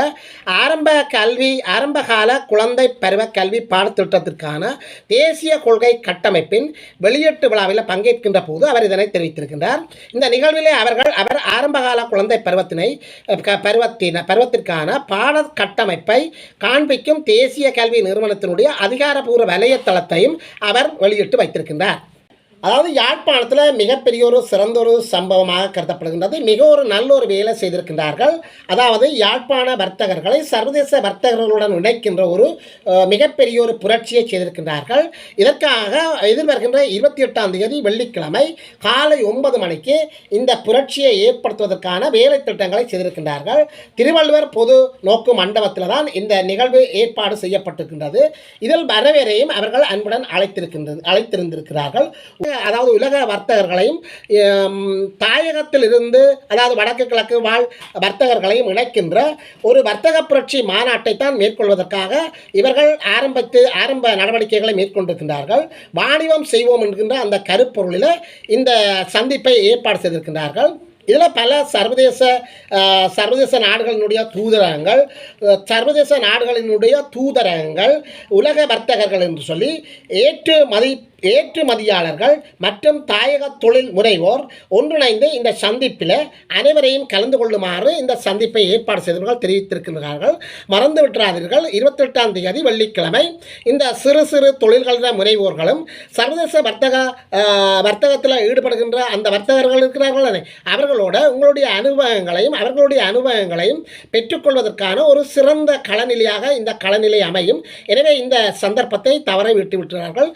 ஆரம்ப கல்வி ஆரம்பகால குழந்தை பருவ கல்வி பாடத்திட்டத்திற்கான தேசிய கொள்கை கட்டமைப்பின் வெளியீட்டு விழாவில் பங்கேற்கின்ற போது அவர் இதனை தெரிவித்திருக்கின்றார். இந்த நிகழ்விலே அவர்கள் அவர் ஆரம்பகால குழந்தை பருவ பருவத்தினை பருவத்தின பருவத்திற்கான பாட கட்டமைப்பை காண்பிக்கும் தேசிய கல்வி நிறுவனத்தினுடைய அதிகாரபூர்வ வலையத்தளத்தையும் அவர் வெளியிட்டு வைத்திருக்கின்றார். அதாவது யாழ்ப்பாணத்தில் மிகப்பெரிய ஒரு சிறந்த ஒரு சம்பவமாக கருதப்படுகின்றது மிக ஒரு நல்ல ஒரு வேலை செய்திருக்கின்றார்கள். அதாவது யாழ்ப்பாண வர்த்தகர்களை சர்வதேச வர்த்தகர்களுடன் இணைக்கின்ற ஒரு மிகப்பெரிய ஒரு புரட்சியை செய்திருக்கின்றார்கள். இதற்காக எதிர்வருகின்ற இருபத்தி எட்டாம் தேதி வெள்ளிக்கிழமை காலை ஒன்பது மணிக்கு இந்த புரட்சியை ஏற்படுத்துவதற்கான வேலை திட்டங்களை செய்திருக்கின்றார்கள். திருவள்ளுவர் பொது நோக்கு மண்டபத்தில் தான் இந்த நிகழ்வு ஏற்பாடு செய்யப்பட்டிருக்கின்றது. இதில் வரவேறையும் அவர்கள் அன்புடன் அழைத்திருக்கின்றது அழைத்திருந்திருக்கிறார்கள். அதாவது உலக வர்த்தகர்களையும் தாயகத்திலிருந்து தாயகத்தில் இருந்து அதாவது வடக்கு கிழக்கு வாழ் வர்த்தகர்களையும் இணைக்கின்ற ஒரு வர்த்தக புரட்சி மாநாட்டை தான் மேற்கொள்வதற்காக இவர்கள் ஆரம்பத்து ஆரம்ப நடவடிக்கைகளை மேற்கொண்டிருக்கின்றார்கள். வாணிபம் செய்வோம் என்கின்ற அந்த கருப்பொருளில் இந்த சந்திப்பை ஏற்பாடு செய்திருக்கின்றார்கள். இதில் பல சர்வதேச சர்வதேச நாடுகளினுடைய தூதரகங்கள் சர்வதேச நாடுகளினுடைய தூதரகங்கள் உலக வர்த்தகர்கள் என்று சொல்லி ஏற்று மதி ஏற்றுமதியாளர்கள் மற்றும் தாயக தொழில் முனைவோர் ஒன்றிணைந்து இந்த சந்திப்பில் அனைவரையும் கலந்து கொள்ளுமாறு இந்த சந்திப்பை ஏற்பாடு செய்தவர்கள் தெரிவித்திருக்கிறார்கள் மறந்து விட்டுறாதீர்கள். இருபத்தெட்டாம் தேதி வெள்ளிக்கிழமை இந்த சிறு சிறு தொழில்கள முனைவோர்களும் சர்வதேச வர்த்தக வர்த்தகத்தில் ஈடுபடுகின்ற அந்த வர்த்தகர்கள் இருக்கிறார்கள் அவர்களோட உங்களுடைய அனுபவங்களையும் அவர்களுடைய அனுபவங்களையும் பெற்றுக்கொள்வதற்கான ஒரு சிறந்த களநிலையாக இந்த களநிலை அமையும். எனவே இந்த சந்தர்ப்பத்தை தவற விட்டு விட்டார்கள்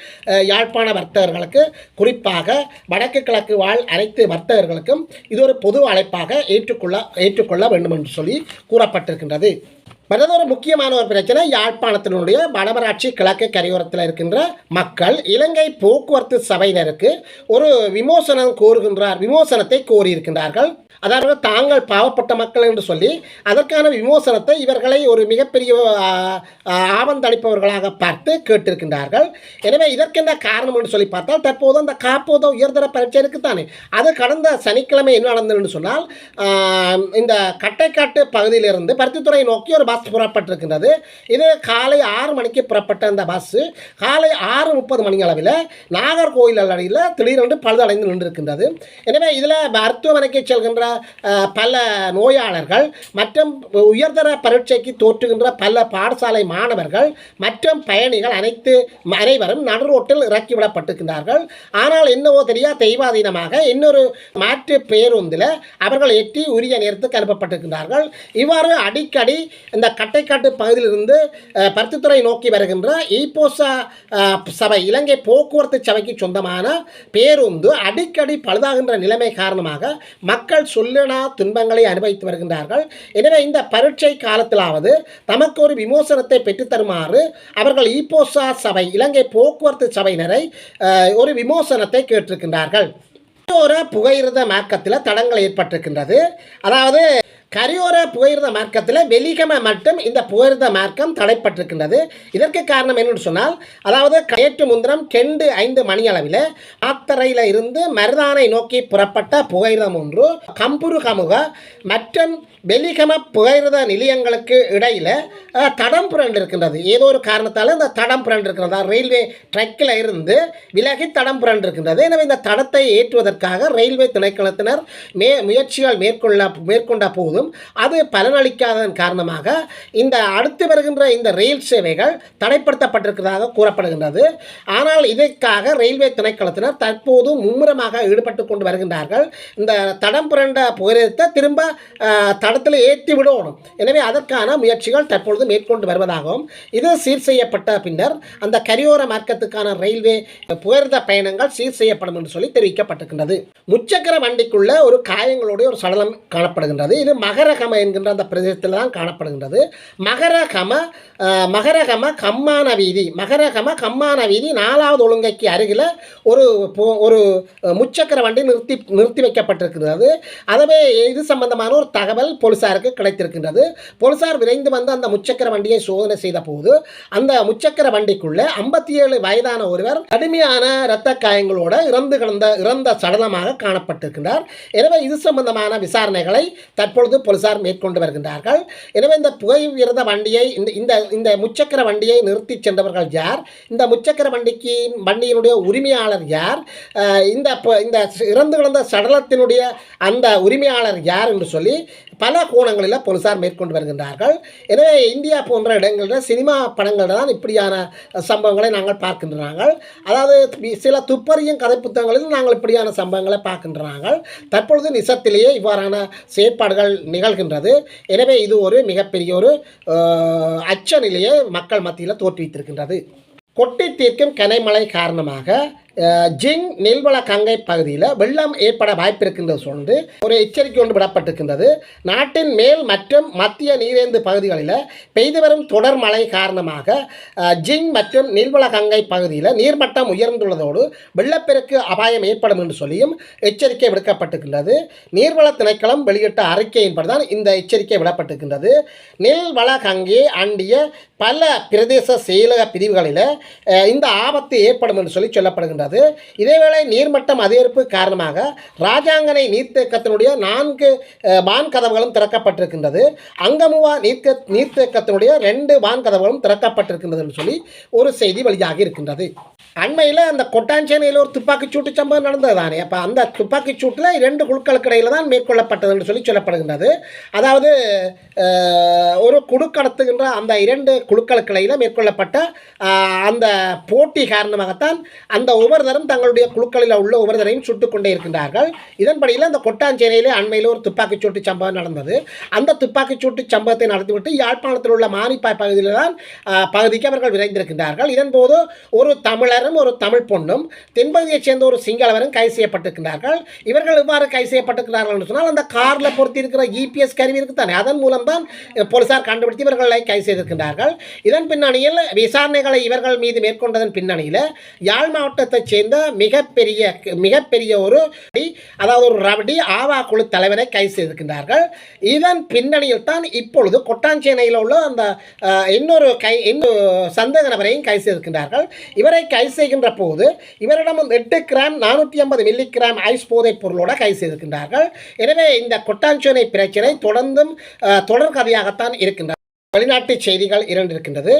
யாழ் சிறப்பான வர்த்தகர்களுக்கு குறிப்பாக வடக்கு கிழக்கு வாழ் அனைத்து வர்த்தகர்களுக்கும் இது ஒரு பொது அழைப்பாக ஏற்றுக்கொள்ள ஏற்றுக்கொள்ள வேண்டும் என்று சொல்லி கூறப்பட்டிருக்கின்றது. மற்றதொரு முக்கியமான ஒரு பிரச்சனை யாழ்ப்பாணத்தினுடைய வடமராட்சி கிழக்கு கரையோரத்தில் இருக்கின்ற மக்கள் இலங்கை போக்குவரத்து சபையினருக்கு ஒரு விமோசனம் கோருகின்றார் விமோசனத்தை கோரியிருக்கின்றார்கள். அதாவது தாங்கள் பாவப்பட்ட மக்கள் என்று சொல்லி அதற்கான விமோசனத்தை இவர்களை ஒரு மிகப்பெரிய ஆபந்தளிப்பவர்களாக பார்த்து கேட்டிருக்கின்றார்கள். எனவே இதற்கென்ன காரணம் என்று சொல்லி பார்த்தால் தற்போது அந்த காப்போத உயர்தர பரீட்சை இருக்குத்தானே அது கடந்த சனிக்கிழமை என்ன நடந்ததுன்னு சொன்னால் இந்த கட்டைக்காட்டு பகுதியிலிருந்து பருத்தித்துறை நோக்கி ஒரு பஸ் புறப்பட்டிருக்கின்றது. இது காலை ஆறு மணிக்கு புறப்பட்ட அந்த பஸ் காலை ஆறு முப்பது மணி அளவில் நாகர்கோவில் அடியில் திடீரென்று பழுதடைந்து நின்றிருக்கின்றது. எனவே இதில் மருத்துவமனைக்கு செல்கின்ற பல நோயாளர்கள் மற்றும் உயர்தர பரீட்சைக்கு தோற்றுகின்ற பல பாடசாலை மாணவர்கள் மற்றும் பயணிகள் அனைத்து அனைவரும் நடுரோட்டில் இறக்கிவிடப்பட்டிருக்கிறார்கள் ஆனால் என்னவோ தெரியா தெய்வாதீனமாக இன்னொரு மாற்று பேருந்தில் அவர்கள் எட்டி உரிய நேரத்துக்கு அனுப்பப்பட்டிருக்கிறார்கள் இவ்வாறு அடிக்கடி இந்த கட்டைக்காட்டு பகுதியிலிருந்து பருத்தித்துறை நோக்கி வருகின்ற ஈப்போசா சபை இலங்கை போக்குவரத்து சபைக்கு சொந்தமான பேருந்து அடிக்கடி பழுதாகின்ற நிலைமை காரணமாக மக்கள் சொல்லனா துன்பங்களை அனுபவித்து வருகின்றார்கள். எனவே இந்த பரீட்சை காலத்திலாவது தமக்கு ஒரு விமோசனத்தை பெற்றுத்தருமாறு அவர்கள் ஈப்போசா சபை இலங்கை போக்குவரத்து சபையினரை ஒரு விமோசனத்தை கேட்டிருக்கின்றார்கள். கரையோர புகையிரத மார்க்கத்தில் தடங்கள் ஏற்பட்டிருக்கின்றது. அதாவது கரையோர புகையிரத மார்க்கத்தில் வெலிகம மட்டும் இந்த புகையிரத மார்க்கம் தடைப்பட்டிருக்கின்றது. இதற்கு காரணம் என்னன்னு சொன்னால் அதாவது நேற்று முந்திரம் கெண்டு ஐந்து மணி அளவில் ஆத்தரையில் இருந்து மருதானை நோக்கி புறப்பட்ட புகையிரதம் ஒன்று கம்புரு கமுக மற்றும் வெலிகம புகையிரத நிலையங்களுக்கு இடையில் தடம் புரண்டு இருக்கின்றது. ஏதோ ஒரு காரணத்தால் இந்த தடம் புரண்டு இருக்கிறதா ரயில்வே ட்ரக்கில் இருந்து விலகி தடம் புரண்டு இருக்கின்றது. எனவே இந்த தடத்தை ஏற்றுவதற்காக ரயில்வே திணைக்களத்தினர் மே முயற்சிகள் மேற்கொள்ள மேற்கொண்ட போதும் அது பலனளிக்காததன் காரணமாக இந்த அடுத்து வருகின்ற இந்த ரயில் சேவைகள் தடைப்படுத்தப்பட்டிருக்கிறதாக கூறப்படுகின்றது. ஆனால் இதற்காக ரயில்வே திணைக்களத்தினர் தற்போது மும்முரமாக ஈடுபட்டு கொண்டு வருகின்றார்கள். இந்த தடம் புரண்ட புகையிரத்தை திரும்ப அஹ், தடத்தில் ஏற்றி விடணும். எனவே அதற்கான முயற்சிகள் தற்பொழுது மேற்கொண்டு வருவதாகவும் இது சீர் செய்யப்பட்ட பின்னர் அந்த கரியோர மார்க்கத்துக்கான ரயில்வே புகர்ந்த பயணங்கள் சீர் செய்யப்படும் என்று சொல்லி தெரிவிக்கப்பட்டிருக்கின்றது. முச்சக்கர வண்டிக்குள்ள ஒரு காயங்களுடைய ஒரு சடலம் காணப்படுகின்றது. இது மகரகம என்கின்ற அந்த பிரதேசத்தில் தான் காணப்படுகின்றது. மகரகம மகரகம கம்மான வீதி மகரகம கம்மான வீதி நாலாவது ஒழுங்கைக்கு அருகில் ஒரு போ- ஒரு முச்சக்கர வண்டி நிறுத்தி நிறுத்தி வைக்கப்பட்டிருக்கிறது. அதுவே இது சம்பந்தமான ஒரு தகவல் போலீசாருக்கு கிடைத்திருக்கின்றது. போலீசார் விரைந்து வந்து அந்த முச்சக்கர வண்டியை சோதனை செய்த போது அந்த முச்சக்கர வண்டிக்குள்ளே ஐம்பத்தி ஏழு வயதான ஒருவர் கடுமையான இரத்த காயங்களோடு இறந்து கிடந்த இறந்த சடலமாக காணப்பட்டிருக்கின்றார். எனவே இது சம்பந்தமான விசாரணைகளை தற்பொழுது போலீசார் மேற்கொண்டு வருகின்றார்கள். எனவே இந்த புகை விரத வண்டியை இந்த இந்த இந்த முச்சக்கர வண்டியை நிறுத்தி சென்றவர்கள் யார்? இந்த முச்சக்கர வண்டிக்கு வண்டியினுடைய உரிமையாளர் யார்? இந்த இந்த இறந்து கிடந்த சடலத்தினுடைய அந்த உரிமையாளர் யார் என்று சொல்லி பல கோணங்களில் போலீசார் மேற்கொண்டு வருகின்றார்கள். எனவே இந்தியா போன்ற இடங்களில் சினிமா படங்களில் தான் இப்படியான சம்பவங்களை நாங்கள் பார்க்கின்றார்கள். அதாவது சில துப்பறியும் கதை புத்தகங்களில் நாங்கள் இப்படியான சம்பவங்களை பார்க்கின்றார்கள். தற்பொழுது நிசத்திலேயே இவ்வாறான செயற்பாடுகள் நிகழ்கின்றது. எனவே இது ஒரு மிகப்பெரிய ஒரு அச்ச நிலையை மக்கள் மத்தியில் தோற்றுவித்திருக்கின்றது. கொட்டி தீர்க்கும் கனைமழை காரணமாக ஜிங் நெல்வள கங்கை பகுதியில் வெள்ளம் ஏற்பட வாய்ப்பிருக்கின்றது சொல்லி ஒரு எச்சரிக்கை ஒன்று விடப்பட்டிருக்கின்றது. நாட்டின் மேல் மற்றும் மத்திய நீரேந்து பகுதிகளில் பெய்து வரும் தொடர் மழை காரணமாக ஜிங் மற்றும் நெல்வள கங்கை பகுதியில் நீர்மட்டம் உயர்ந்துள்ளதோடு வெள்ளப்பெருக்கு அபாயம் ஏற்படும் என்று சொல்லியும் எச்சரிக்கை விடுக்கப்பட்டிருக்கின்றது. நீர்வள திணைக்களம் வெளியிட்ட அறிக்கையின்படிதான் இந்த எச்சரிக்கை விடப்பட்டிருக்கின்றது. நெல்வள கங்கை அண்டிய பல பிரதேச செயலக பிரிவுகளில் இந்த ஆபத்து ஏற்படும் என்று சொல்லி சொல்லப்படுகின்றது. இதேவேளை நீர்மட்டம் அதிகரிப்பு காரணமாக ராஜாங்கனை நீர்த்தேக்கத்தினுடைய நான்கு வான் கதவுகளும் திறக்கப்பட்டிருக்கின்றது. அங்கமுவா நீர்க்க நீர்த்தேக்கத்தினுடைய ரெண்டு வான் கதவுகளும் திறக்கப்பட்டிருக்கின்றது சொல்லி ஒரு செய்தி வெளியாகி இருக்கின்றது. அண்மையில் அந்த கொட்டாஞ்சேனையில் ஒரு துப்பாக்கிச் சூட்டு சம்பவம் நடந்தது தானே அப்போ அந்த துப்பாக்கிச் சூட்டில் இரண்டு குழுக்களுக்கு இடையில் தான் மேற்கொள்ளப்பட்டது என்று சொல்லி சொல்லப்படுகின்றது. அதாவது ஒரு குழு கடத்துகின்ற அந்த இரண்டு குழுக்களுக்கு இடையில் மேற்கொள்ளப்பட்ட அந்த போட்டி காரணமாகத்தான் அந்த ஒரு ஒவ்வொருத்தரும் தங்களுடைய குழுக்களில் உள்ள ஒவ்வொருத்தரையும் சுட்டுக் கொண்டே இருக்கின்றார்கள். இதன்படியில் அந்த கொட்டாஞ்சேனையிலே அண்மையில் ஒரு துப்பாக்கிச்சூட்டு சம்பவம் நடந்தது. அந்த துப்பாக்கிச் சூட்டு சம்பவத்தை நடத்திவிட்டு யாழ்ப்பாணத்தில் உள்ள மானிப்பாய் பகுதியில் தான் பகுதிக்கு அவர்கள் விரைந்திருக்கின்றார்கள். இதன்போது ஒரு தமிழரும் ஒரு தமிழ் பொண்ணும் தென்பகுதியைச் சேர்ந்த ஒரு சிங்களவரும் கைது செய்யப்பட்டிருக்கின்றார்கள். இவர்கள் இவ்வாறு கைது செய்யப்பட்டிருக்கிறார்கள் என்று சொன்னால் அந்த காரில் பொருத்தி இருக்கிற இபிஎஸ் கருவி இருக்குத்தானே அதன் மூலம் தான் போலீசார் கண்டுபிடித்து இவர்களை கைது செய்திருக்கின்றார்கள். இதன் பின்னணியில் விசாரணைகளை இவர்கள் மீது மேற்கொண்டதன் பின்னணியில் யாழ் மாவட்டத்தை சேர்ந்த மிகப்பெரிய மிகப்பெரிய ஒரு அதாவது ஒரு ரவடி ஆவா குழு தலைவரை கைது செய்திருக்கின்றார்கள். இதன் பின்னணியில் தான் இப்பொழுது கொட்டாஞ்சேனையில் உள்ள அந்த இன்னொரு கை இன்னொரு சந்தேக நபரையும் கைது செய்திருக்கின்றார்கள். இவரை கைது செய்கின்ற போது இவரிடம் எட்டு கிராம் நானூற்றி ஐம்பது மில்லி கிராம் ஐஸ் போதைப் பொருளோட கைது செய்திருக்கின்றார்கள். எனவே இந்த கொட்டாஞ்சேனை பிரச்சனை தொடர்ந்தும் தொடர் கதையாகத்தான் இருக்கின்றது. வெளிநாட்டு செய்திகள் இரண்டு இருக்கின்றது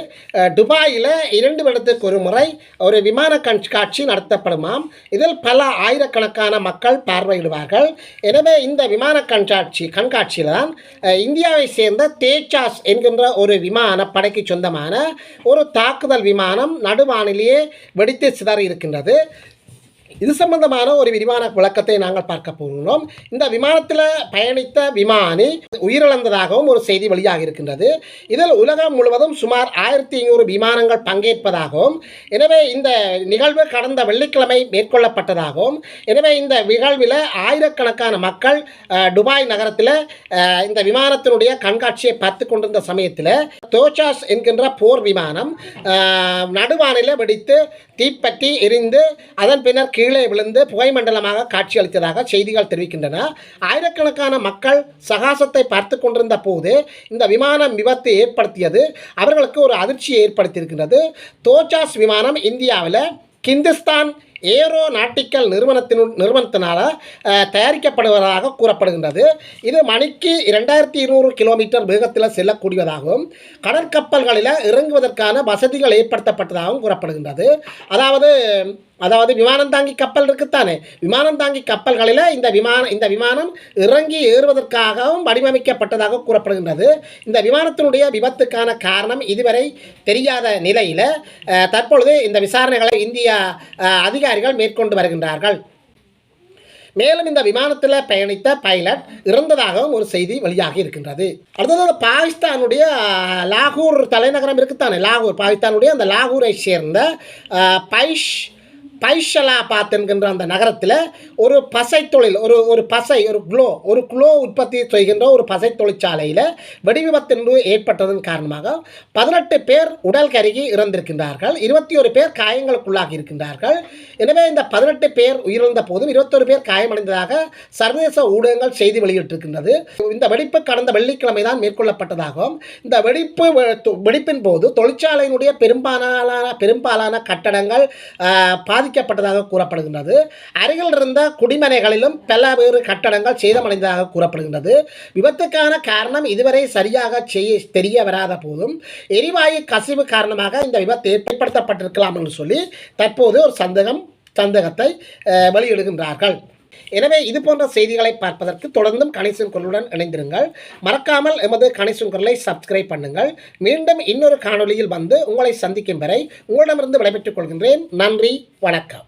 துபாயில் இரண்டு வருடத்துக்கு ஒரு முறை ஒரு விமான கண்காட்சி நடத்தப்படுமாம். இதில் பல ஆயிரக்கணக்கான மக்கள் பார்வையிடுவார்கள். எனவே இந்த விமான கண்காட்சி கண்காட்சியில் தான் இந்தியாவை சேர்ந்த தேஜாஸ் என்கின்ற ஒரு விமான படைக்கு சொந்தமான ஒரு தாக்குதல் விமானம் நடுவானிலேயே வெடித்து சிதறி இருக்கின்றது. இது சம்பந்தமான ஒரு விரிவான விளக்கத்தை நாங்கள் பார்க்க போகிறோம் இந்த விமானத்தில் பயணித்த விமானி உயிரிழந்ததாகவும் ஒரு செய்தி வெளியாக இருக்கின்றது. இதில் உலகம் முழுவதும் சுமார் ஆயிரத்தி ஐநூறு விமானங்கள் பங்கேற்பதாகவும் எனவே இந்த நிகழ்வு கடந்த வெள்ளிக்கிழமை மேற்கொள்ளப்பட்டதாகவும் எனவே இந்த நிகழ்வில் ஆயிரக்கணக்கான மக்கள் துபாய் நகரத்தில் இந்த விமானத்தினுடைய கண்காட்சியை பார்த்து கொண்டிருந்த சமயத்தில் தோச்சாஸ் என்கின்ற போர் விமானம் அஹ், நடுவானில் வெடித்து தீப்பற்றி எரிந்து அதன் பின்னர் கீழ் விழுந்து புகைமண்டலமாக காட்சியளித்ததாக செய்திகள் தெரிவிக்கின்றன. ஆயிரக்கணக்கான மக்கள் சகாசத்தை பார்த்து கொண்டிருந்த போது இந்த விமானம் விபத்து ஏற்படுத்தியது. அவர்களுக்கு ஒரு அதிர்ச்சியை ஏற்படுத்தியிருக்கின்றது. தோச்சாஸ் விமானம் இந்தியாவில் கிந்துஸ்தான் ஏரோ நாட்டிக்கல் நிறுவனத்தினு நிறுவனத்தினால் தயாரிக்கப்படுவதாக கூறப்படுகின்றது. இது மணிக்கு இரண்டாயிரத்தி இருநூறு கிலோமீட்டர் வேகத்தில் செல்லக்கூடியதாகவும் கடற்கப்பல்களில் இறங்குவதற்கான வசதிகள் ஏற்படுத்தப்பட்டதாகவும் கூறப்படுகின்றது. அதாவது அதாவது விமானம் தாங்கி கப்பல் இருக்குத்தானே? விமானம் தாங்கி கப்பல்களில் இந்த விமானம் இந்த விமானம் இறங்கி ஏறுவதற்காகவும் வடிவமைக்கப்பட்டதாக கூறப்படுகின்றது. இந்த விமானத்தினுடைய விபத்துக்கான காரணம் இதுவரை தெரியாத நிலையில் தற்பொழுது இந்த விசாரணைகளை இந்திய அதிகாரிகள் மேற்கொண்டு வருகின்றார்கள். மேலும் இந்த விமானத்தில் பயணித்த பைலட் இறந்ததாகவும் ஒரு செய்தி வெளியாகி இருக்கின்றது. அடுத்தது பாகிஸ்தானுடைய லாகூர் தலைநகரம் இருக்குத்தானே? லாகூர் பாகிஸ்தானுடைய அந்த லாகூரை சேர்ந்த பைஷ் பைஷலாபாத் என்கின்ற அந்த நகரத்தில் ஒரு பசை தொழில் ஒரு ஒரு பசை ஒரு குளோ ஒரு குளோ உற்பத்தி செய்கின்ற ஒரு பசை தொழிற்சாலையில் வெடிவிபத்தின் ஏற்பட்டதன் காரணமாக பதினெட்டு பேர் உடல் கருகி இறந்திருக்கின்றார்கள். இருபத்தி ஒரு பேர் காயங்களுக்குள்ளாகி இருக்கின்றார்கள். எனவே இந்த பதினெட்டு பேர் உயிரிழந்த போதும் இருபத்தொரு பேர் காயமடைந்ததாக சர்வதேச ஊடகங்கள் செய்தி வெளியிட்டிருக்கின்றது. இந்த வெடிப்பு கடந்த வெள்ளிக்கிழமை தான் மேற்கொள்ளப்பட்டதாகவும் இந்த வெடிப்பு வெ- தொ- வெடிப்பின் போது தொழிற்சாலையினுடைய பெரும்பாலான பெரும்பாலான கட்டடங்கள் பாதி பாதிக்கப்பட்டதாக கூறப்படுகின்றது. அருகில் இருந்த குடிமனைகளிலும் பல வேறு கட்டடங்கள் சேதமடைந்ததாக கூறப்படுகின்றது. விபத்துக்கான காரணம் இதுவரை சரியாக செய்ய தெரிய வராத போதும் எரிவாயு கசிவு காரணமாக இந்த விபத்து ஏற்படுத்தப்பட்டிருக்கலாம் என்று சொல்லி தற்போது ஒரு சந்தேகம் சந்தேகத்தை வெளியிடுகின்றார்கள். எனவே இது போன்ற செய்திகளை பார்ப்பதற்கு தொடர்ந்தும் கணேசன் குரலுடன் இணைந்திருங்கள். மறக்காமல் எமது கணேசன் குரலை சப்ஸ்கிரைப் பண்ணுங்கள். மீண்டும் இன்னொரு காணொளியில் வந்து உங்களை சந்திக்கும் வரை உங்களிடமிருந்து விடைபெற்றுக் கொள்கின்றேன். நன்றி வணக்கம்.